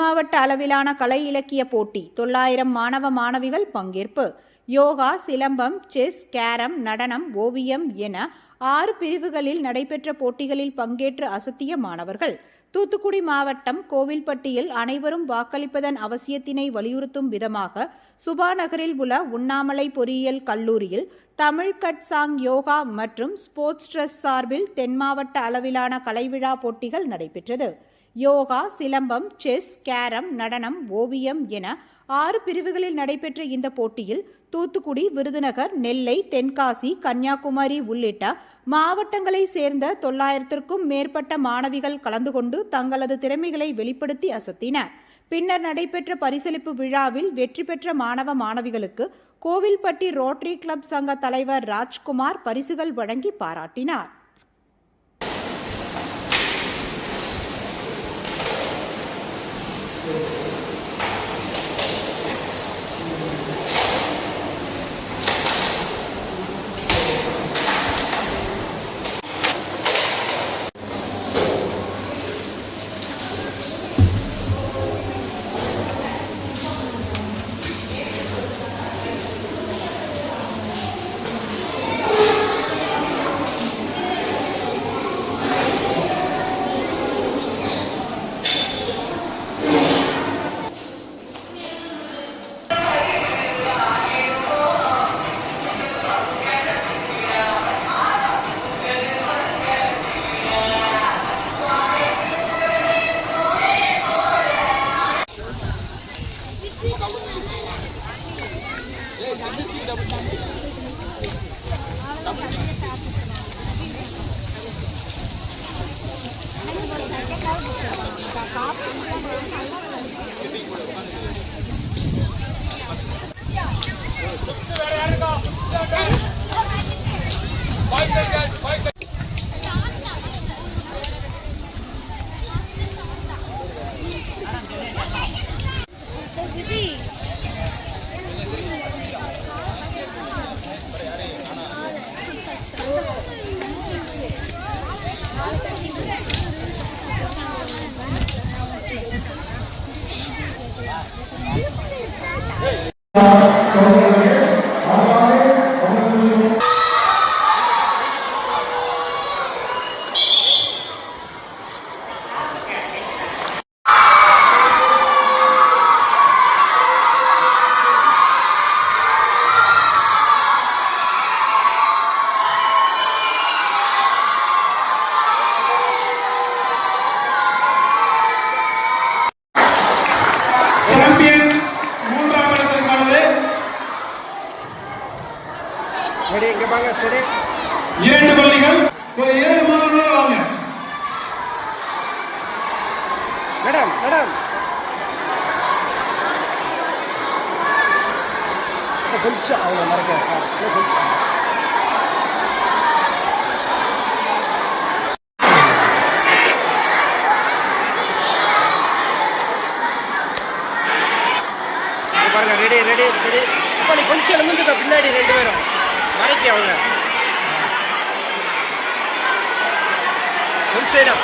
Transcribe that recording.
மாவட்ட அளவிலான கலை இலக்கிய போட்டி தொள்ளாயிரம் மாணவ மாணவிகள் பங்கேற்பு. யோகா சிலம்பம் செஸ் கேரம் நடனம் ஓவியம் என ஆறு பிரிவுகளில் நடைபெற்ற போட்டிகளில் பங்கேற்று அசத்திய மாணவர்கள். தூத்துக்குடி மாவட்டம் கோவில்பட்டியில் அனைவரும் வாக்களிப்பதன் அவசியத்தினை வலியுறுத்தும் விதமாக சுபாநகரில் உள்ள உண்ணாமலை பொறியியல் கல்லூரியில் தமிழ் கட்சாங் யோகா மற்றும் ஸ்போர்ட்ஸ் ட்ரெஸ் சார்பில் தென் மாவட்ட அளவிலான கலைவிழா போட்டிகள் நடைபெற்றது. யோகா சிலம்பம் செஸ் கேரம் நடனம் ஓவியம் என ஆறு பிரிவுகளில் நடைபெற்ற இந்த போட்டியில் தூத்துக்குடி விருதுநகர் நெல்லை தென்காசி கன்னியாகுமரி உள்ளிட்ட மாவட்டங்களை சேர்ந்த தொள்ளாயிரத்திற்கும் மேற்பட்ட மாணவிகள் கலந்து கொண்டு தங்களது திறமைகளை வெளிப்படுத்தி அசத்தினர். பின்னர் நடைபெற்ற பரிசளிப்பு விழாவில் வெற்றி பெற்ற மாணவ மாணவிகளுக்கு கோவில்பட்டி ரோட்டரி கிளப் சங்க தலைவர் ராஜ்குமார் பரிசுகள் வழங்கி பாராட்டினார். இரண்டு பள்ளிகள். ஒரு ஏழு மாணவர்கள் வாங்க. Madam madam. கொஞ்சம் அவங்க மறைக்க கொஞ்சம். பாருங்க ரெடி ரெடி ரெடி கொஞ்சம் பின்னாடி ரெண்டு பேரும். மறைக்க அவங்க. கொஞ்சம் சைடம்